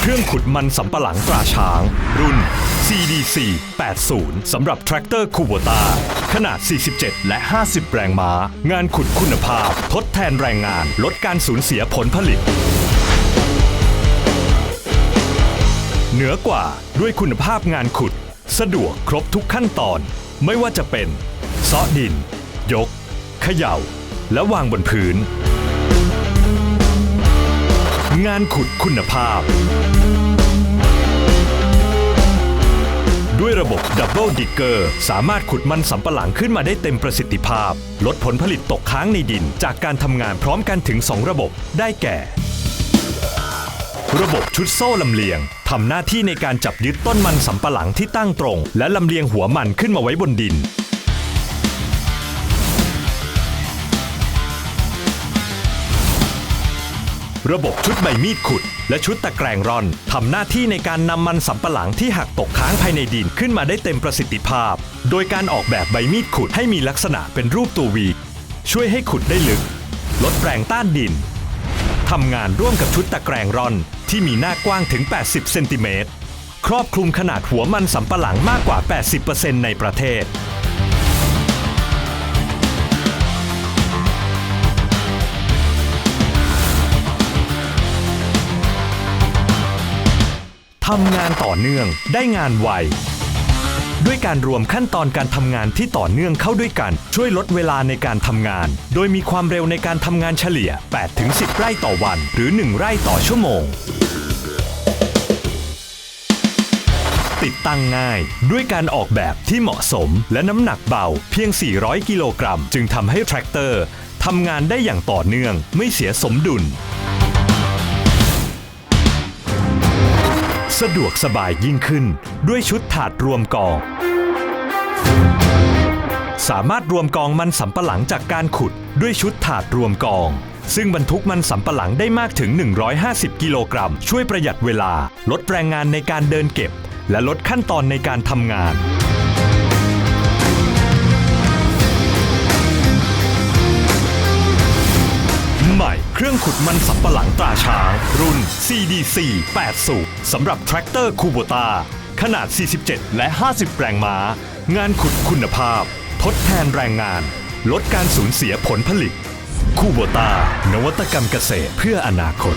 เครื่องขุดมันสำปะหลังตราช้าง รุ่น CDC 80สำหรับแทรกเตอร์คูโบตาขนาด 47 และ 50 แรงม้า งานขุดคุณภาพ ทดแทนแรงงาน ลดการสูญเสียผลผลิต เหนือกว่าด้วยคุณภาพงานขุด สะดวกครบทุกขั้นตอน ไม่ว่าจะเป็นเซาะดิน ยก เขย่า และวางบนพื้น งานขุดคุณภาพ ด้วยระบบ Double Digger สามารถขุดมันสำปะหลังขึ้นมาได้เต็มประสิทธิภาพ ลดผลผลิตตกค้างในดิน จากการทำงานพร้อมกันถึง 2 ระบบได้แก่ ระบบชุดโซ่ลำเลียงทำหน้าที่ในการจับยึดต้นมันสำปะหลังที่ตั้งตรง และลำเลียงหัวมันขึ้นมาไว้บนดิน ระบบชุดใบมีดขุด และชุดตะแกรงร่อนทำหน้าที่ในการนำมันสำปะหลังที่หักตกค้างภายในดินขึ้นมาได้เต็มประสิทธิภาพ โดยการออกแบบใบมีดขุดให้มีลักษณะเป็นรูปตัววี ช่วยให้ขุดได้ลึก ลดแรงต้านดินทำงานร่วมกับชุดตะแกรงร่อน ที่มีหน้ากว้างถึง 80 เซนติเมตร ครอบคลุมขนาดหัวมันสำปะหลังมากกว่า 80%ในประเทศ ทำงานต่อเนื่องได้งานไว ด้วยการรวมขั้นตอนการทำงานที่ต่อเนื่องเข้าด้วยกัน ช่วยลดเวลาในการทำงาน โดยมีความเร็วในการทำงานเฉลี่ย 8-10 ไร่ต่อวัน หรือ 1 ไร่ต่อชั่วโมง ติดตั้งง่าย ด้วยการออกแบบที่เหมาะสม และน้ำหนักเบาเพียง 400 กิโลกรัม จึงทำให้แทรกเตอร์ทำงานได้อย่างต่อเนื่องไม่เสียสมดุล สะดวกสบายยิ่งขึ้น ด้วยชุดถาดรวมกอง สามารถรวมกองมันสำปะหลังจากการขุดด้วยชุดถาดรวมกอง ซึ่งบรรทุกมันสำปะหลังได้มากถึง 150 กิโลกรัม ช่วยประหยัดเวลา ลดแรงงานในการเดินเก็บ และลดขั้นตอนในการทำงาน ขุดมันสับปะหลังตราช้าง รุ่น CDC 80สำหรับแทรกเตอร์คูโบตาขนาด 47 และ 50 แรงม้า งานขุดคุณภาพ ทดแทนแรงงาน ลดการสูญเสียผลผลิต คูโบตานวัตกรรมเกษตรเพื่ออนาคต